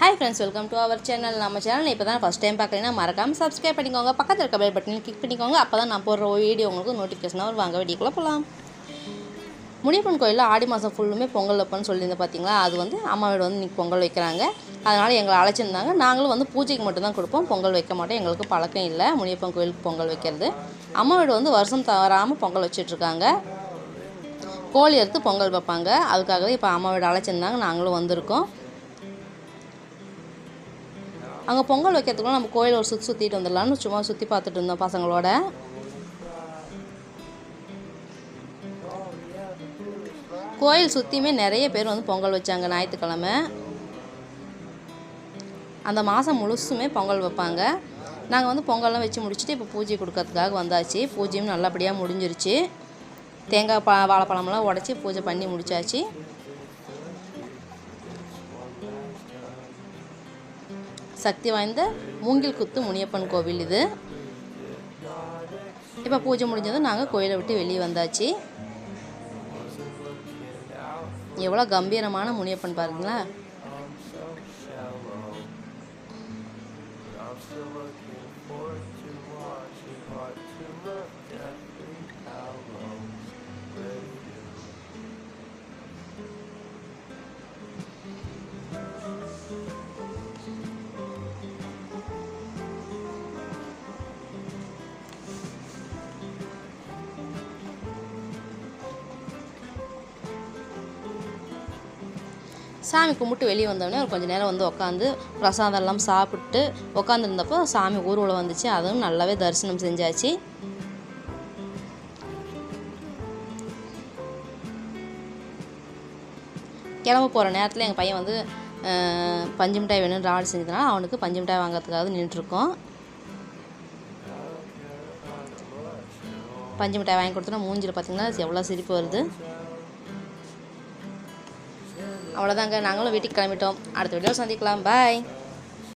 Hi friends welcome to our channel நம்ம channel இப்போ தான் ஃபஸ்ட் டைம் பார்க்குறீங்கன்னா மறக்காமல் சப்ஸ்கிரைப் பண்ணிக்கோங்க. பக்கத்தில் இருக்க பெல் பட்டனை கிளிக் பண்ணிக்கோங்க. அப்போ தான் நான் போடுற வீடியோ உங்களுக்கு நோட்டிஃபிகேஷனாக வரும். வாங்க வீடியோக்குள்ளே போகலாம் முனியப்பன் கோயிலில் ஆடி மாதம் ஃபுல்லுமே பொங்கல் வைப்பேன்னு சொல்லியிருந்தேன் பார்த்தீங்களா அது வந்து அம்மா வீடு வந்து இன்றைக்கி பொங்கல் வைக்கிறாங்க. அதனால் எங்களை அழைச்சிருந்தாங்க. நாங்களும் வந்து பூஜைக்கு மட்டும்தான் கொடுப்போம். பொங்கல் வைக்க மாட்டோம். எங்களுக்கு பழக்கம் இல்லை. முனியப்பன் கோயிலுக்கு பொங்கல் வைக்கிறது. அம்மா வீடு வந்து வருஷம் தவறாமல் பொங்கல் வச்சிட்ருக்காங்க. கோழி எடுத்து பொங்கல் வைப்பாங்க. அதுக்காகவே இப்போ அம்மா வீடு அழைச்சிருந்தாங்க. நாங்களும் வந்திருக்கோம். அங்கே பொங்கல் வைக்கிறதுக்குள்ள நம்ம கோயிலை ஒரு சுற்றி சுற்றிட்டு வந்துடலாம்னு சும்மா சுற்றி பார்த்துட்டு இருந்தோம் பசங்களோட. கோயில் சுற்றியுமே நிறைய பேர் வந்து பொங்கல் வச்சாங்க ஞாயிற்றுக்கிழமை. அந்த மாதம் முழுசுமே பொங்கல் வைப்பாங்க. நாங்கள் வந்து பொங்கல்லாம் வச்சு முடிச்சுட்டு இப்போ பூஜை கொடுக்கறதுக்காக வந்தாச்சு. பூஜையும் நல்லபடியாக முடிஞ்சிருச்சு. தேங்காய் ப வாழைப்பழமெல்லாம் உடச்சி பூஜை பண்ணி முடிச்சாச்சு. சக்தி வாய்ந்த மூங்கில் குத்து முனியப்பன் கோவில் இது. இப்போ பூஜை முடிஞ்சதும் நாங்கள் கோயிலை விட்டு வெளியே வந்தாச்சு. எவ்வளோ கம்பீரமான முனியப்பன் பாருங்களா. சாமி கும்பிட்டு வெளியே வந்தோடனே ஒரு கொஞ்சம் நேரம் வந்து உட்காந்து பிரசாதம் எல்லாம் சாப்பிட்டு உட்காந்துருந்தப்போ சாமி ஊர்வலம் வந்துச்சு. அதுவும் நல்லாவே தரிசனம் செஞ்சாச்சு. கிளம்ப போகிற நேரத்தில் எங்கள் பையன் வந்து பஞ்சு மிட்டாய் வேணும்னு ஆர்டர் செஞ்சதுனால அவனுக்கு பஞ்சு மிட்டாய் வாங்குறதுக்காக நின்றுருக்கோம் பஞ்சு மிட்டாய் வாங்கி கொடுத்தோன்னா மூஞ்சில் பார்த்தீங்கன்னா எவ்வளோ சிரிப்பு வருது. அவ்வளோதாங்க நாங்களும் வீட்டுக்கு கிளம்பிட்டோம். அடுத்த வீடியோ சந்திக்கலாம். பாய்